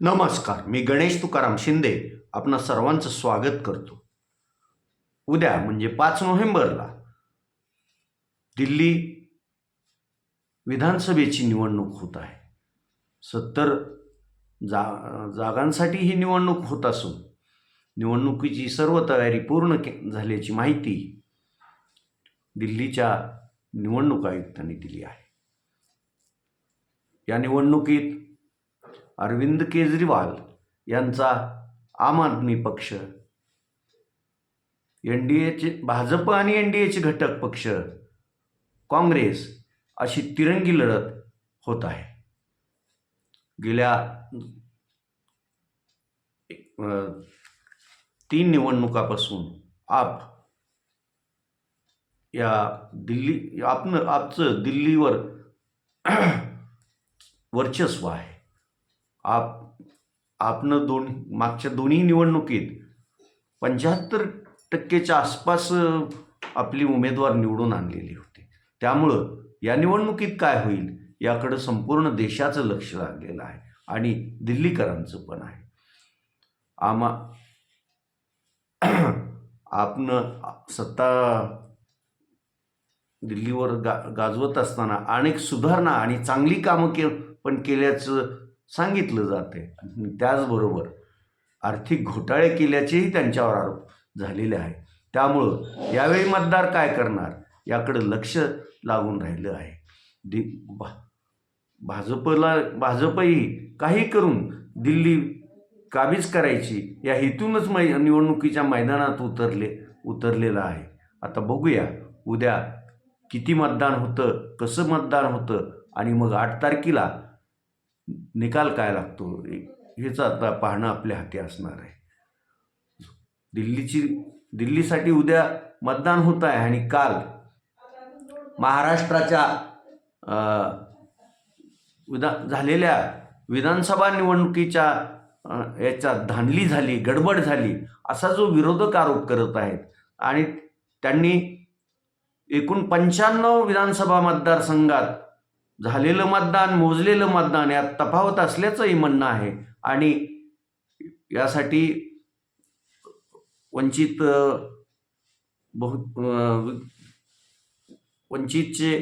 नमस्कार मी गणेश तुकाराम शिंदे आपणा सर्वांचं स्वागत करतो. उद्या म्हणजे पाच नोव्हेंबरला दिल्ली विधानसभेची निवडणूक होत आहे. सत्तर जा जागांसाठी ही निवडणूक होत असून निवडणुकीची सर्व तयारी पूर्ण के झाल्याची माहिती दिल्लीच्या निवडणूक आयुक्तांनी दिली आहे. या निवडणुकीत अरविंद केजरीवाल यांचा आम आदमी पक्ष. एन डी एचे भाजप आणि एन डी एचे घटक पक्ष काँग्रेस अशी तिरंगी लढत होत आहे. गेल्या तीन निवडणुकापासून आप या दिल्ली आपनं आपचं दिल्लीवर वर्चस्व आहे. आप आपनं दोन मागच्या दोन्ही निवडणुकीत पंच्याहत्तर टक्केच्या आसपास आपली उमेदवार निवडून आणलेली होती. त्यामुळं या निवडणुकीत काय होईल याकडं संपूर्ण देशाचं लक्ष लागलेलं आहे आणि दिल्लीकरांचं पण आहे. आमा आपण सत्ता दिल्लीवर गा गाजवत असताना अनेक सुधारणा आणि चांगली कामं के पण केल्याचं सांगितलं जाते. त्याचबरोबर आर्थिक घोटाळे केल्याचेही त्यांच्यावर आरोप झालेले आहे त्यामुळं यावेळी मतदार काय करणार? याकडं लक्ष लागून राहिलं आहे. दि भा भाजपला भाजपही काही करून दिल्ली काबीज करायची या हेतूनच मै निवडणुकीच्या मैदानात उतरले उतरलेलं आहे. आता बघूया उद्या किती मतदान होतं कसं मतदान होतं आणि मग आठ तारखेला निकाल काय लागतो? हेच आता पाहणं आपल्या हाती असणार आहे. दिल्लीची दिल्लीसाठी उद्या मतदान होत आहे आणि काल महाराष्ट्राच्या विधा झालेल्या विधानसभा निवडणुकीच्या याच्यात धांदली झाली गडबड झाली असा जो विरोधक आरोप करत आहेत आणि त्यांनी एकूण पंच्याण्णव विधानसभा मतदारसंघात झालेलं मतदान मोजलेलं मतदान यात तफावत असल्याचंही म्हणणं आहे. आणि यासाठी वंचित बहु वंचितचे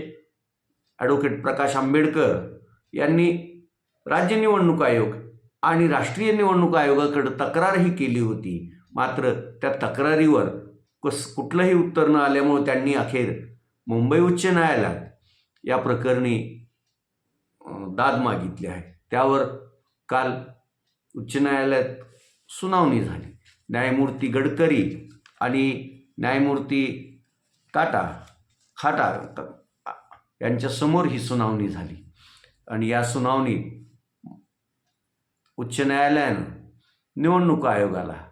ॲडव्होकेट प्रकाश आंबेडकर यांनी राज्य निवडणूक आयोग आणि राष्ट्रीय निवडणूक आयोगाकडे तक्रारही केली होती. मात्र त्या तक्रारीवर कस कुठलंही उत्तर न आल्यामुळे त्यांनी अखेर मुंबई उच्च न्यायालयात या प्रकरणी दाद मागितली आहे. त्यावर काल उच्च न्यायालयात सुनावणी झाली. न्यायमूर्ती गडकरी आणि न्यायमूर्ती टाटा खाटा यांच्यासमोर ही सुनावणी झाली. आणि या सुनावणीत उच्च न्यायालयानं निवडणूक आयोगाला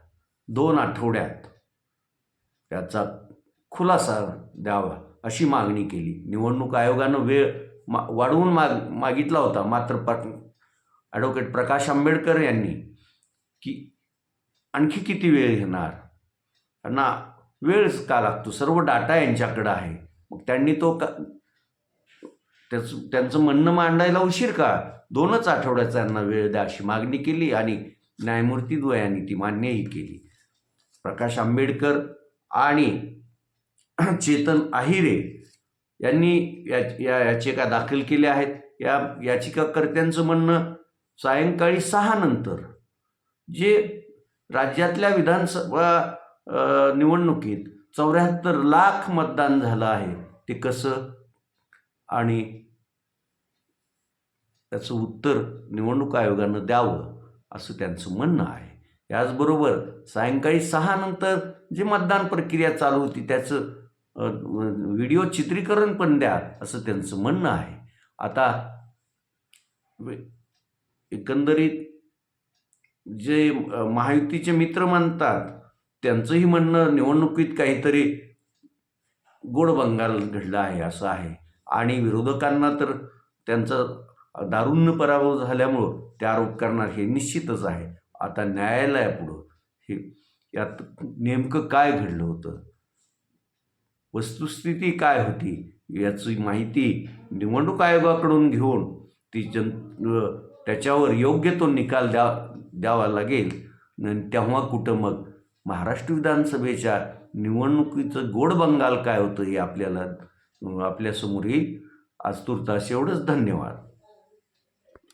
दोन आठवड्यात याचा खुलासा द्यावा अशी मागणी केली. निवडणूक आयोगानं वेळ मा वाढवून माग मागितला होता. मात्र प ॲडव्होकेट प्रकाश आंबेडकर यांनी की आणखी किती वेळ घेणार? त्यांना वेळच का लागतो? सर्व डाटा यांच्याकडं आहे. मग त्यांनी तो का त्याचं त्यांचं म्हणणं मांडायला उशीर का? दोनच आठवड्याचा यांना वेळ द्या अशी मागणी केली आणि न्यायमूर्ती द्वयांनी ती मान्यही केली. प्रकाश आंबेडकर आणि चेतन आहिरे यांनी या या याचिका दाखल केल्या आहेत. या याचिकाकर्त्यांचं म्हणणं सायंकाळी सहा नंतर जे राज्यातल्या विधानसभा निवडणुकीत चौऱ्याहत्तर लाख मतदान झालं आहे ते कसं? आणि त्याचं उत्तर निवडणूक आयोगानं द्यावं असं त्यांचं म्हणणं आहे. याचबरोबर सायंकाळी सहा नंतर जी मतदान प्रक्रिया चालू होती त्याचं व्हिडिओ चित्रीकरण पण द्या असं त्यांचं म्हणणं आहे. आता एकंदरीत जे महायुतीचे मित्र म्हणतात त्यांचंही म्हणणं निवडणुकीत काहीतरी गोड बंगाल घडलं आहे असं आहे. आणि विरोधकांना तर त्यांचं दारुण्य पराभव झाल्यामुळं ते आरोप करणार हे निश्चितच आहे. आता न्यायालयापुढं हे यात नेमकं काय घडलं होतं? वस्तुस्थिती काय होती? याची माहिती निवडणूक आयोगाकडून घेऊन ती जन त्याच्यावर योग्य तो निकाल द्या द्यावा लागेल. तेव्हा कुठं मग? महाराष्ट्र विधानसभेच्या निवडणुकीचं गोड बंगाल काय होतं हे आपल्याला आपल्यासमोर येईल. आज तुर्तास एवढंच. धन्यवाद.